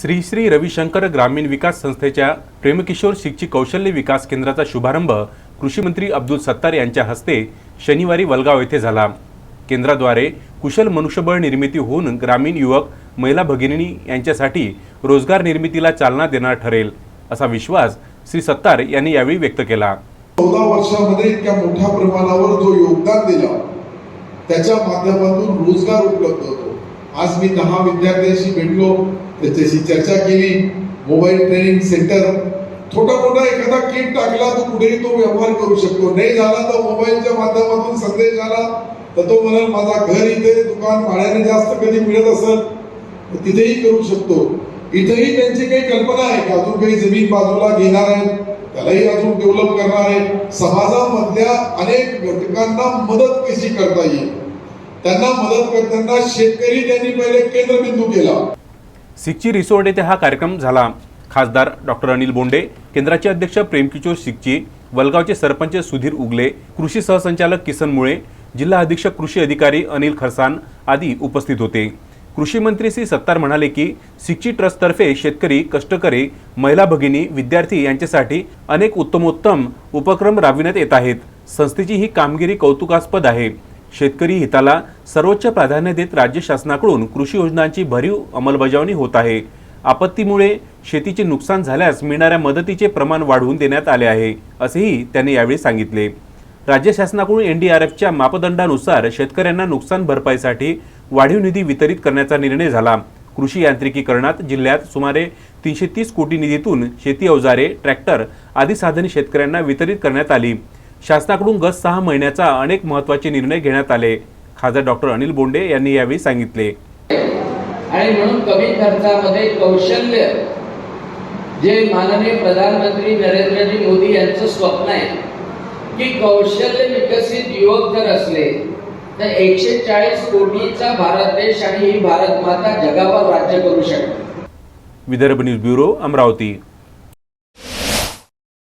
श्री श्री रविशंकर ग्रामीण विकास संस्थेच्या प्रेमकिशोर शिक्षी कौशल्य विकास केंद्राचा शुभारंभ कृषीमंत्री अब्दुल सत्तार यांच्या हस्ते शनिवारी वलगाव येथे झाला. केंद्राद्वारे कुशल मनुष्यबळ निर्मिती होऊन ग्रामीण युवक महिला भगिनी यांच्यासाठी रोजगार निर्मितीला चालना देणार ठरेल असा विश्वास श्री सत्तार यांनी यावेळी व्यक्त केला. चौदा वर्षामध्ये इतक्या मोठ्या प्रमाणावर जो योगदान दिला त्याच्या माध्यमातून रोजगार उपलब्ध होतो. आज मी दहा विद्यार्थ्यांशी भेटलो त्याच्याशी चर्चा केली मोबाईल ट्रेनिंग सेंटर छोटा मोठा एखादा किट टाकला तर कुठेही तो व्यवहार करू शकतो. नाही झाला तर मोबाईलच्या माध्यमातून संदेश आला तर तो म्हणाल माझा घर इथे दुकान भाड्याने जास्त कधी मिळत असेल तर तिथेही करू शकतो. इथेही त्यांची काही कल्पना आहे की अजून काही जमीन बाजूला घेणार आहेत त्यालाही अजून डेव्हलप करणार आहे समाजामधल्या अनेक घटकांना मदत कशी करता येईल? त्यांना मदत करताना शेतकरी त्यांनी पहिले केंद्रबिंदू केला. सिक्ची रिसोर्ट येथे हा कार्यक्रम झाला. खासदार डॉक्टर अनिल बोंडे केंद्राचे अध्यक्ष प्रेमकिशोर सिक्ची वलगावचे सरपंच सुधीर उगले कृषी सहसंचालक किसन मुळे जिल्हा अधीक्षक कृषी अधिकारी अनिल खरसान आदी उपस्थित होते. कृषी मंत्री श्री सत्तार म्हणाले की सिक्ची ट्रस्टतर्फे शेतकरी कष्टकरी महिला भगिनी विद्यार्थी यांच्यासाठी अनेक उत्तमोत्तम उपक्रम राबविण्यात येत आहेत. संस्थेची ही कामगिरी कौतुकास्पद आहे. शेतकरी हिताला सर्वोच्च प्राधान्य देत राज्य शासनाकडून कृषी योजनांची भरीव अंमलबजावणी होत आहे. आपत्तीमुळे शेतीचे नुकसान झाल्यास मिळणाऱ्या मदतीचे प्रमाण वाढवून देण्यात आले आहे असेही त्यांनी यावेळी सांगितले. राज्य शासनाकडून एनडीआरएफच्या मापदंडानुसार शेतकऱ्यांना नुकसान भरपाईसाठी वाढीव निधी वितरित करण्याचा निर्णय झाला. कृषी यांत्रिकीकरणात जिल्ह्यात सुमारे तीनशे तीस कोटी निधीतून शेती अवजारे ट्रॅक्टर आदी साधने शेतकऱ्यांना वितरित करण्यात आली. शासनाकडून गत सहा महिन्याचा अनेक महत्त्वाचे निर्णय घेण्यात आले. खासदार डॉक्टर अनिल बोंडे यांनी यावेळी सांगितले. आणि म्हणून कमी खर्चामध्ये कौशल्य जे माननीय प्रधानमंत्री नरेंद्रजी मोदी यांचं स्वप्न आहे की कौशल्य विकसित युवक जर असले तर एकशे चाळीस कोटीचा भारत देश आणि ही भारत माता जगावर राज्य करू शकते. Vidarbha news bureau Amravati.